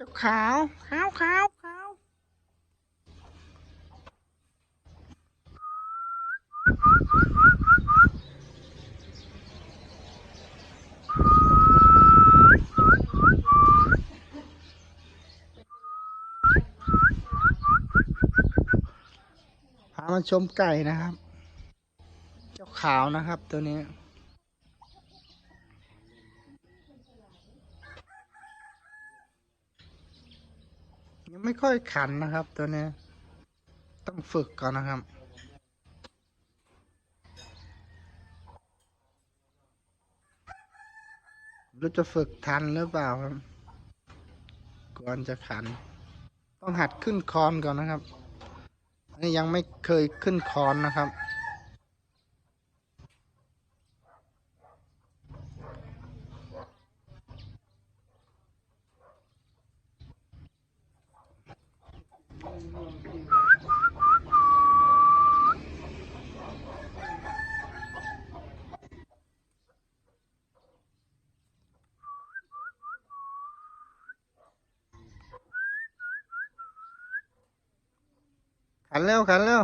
ขาวขาวขาวขาวพามาชมไก่นะครับ เจ้าขาวนะครับตัวนี้ ยังไม่ค่อยขันนะครับ ตัวนี้ ต้องฝึกก่อนนะครับรู้จะฝึกทันหรือเปล่าครับ ก่อนจะขัน ต้องหัดขึ้นคอนก่อนนะครับ อันนี้ยังไม่เคยขึ้นคอนนะครับ ขันเร็วขันเร็ว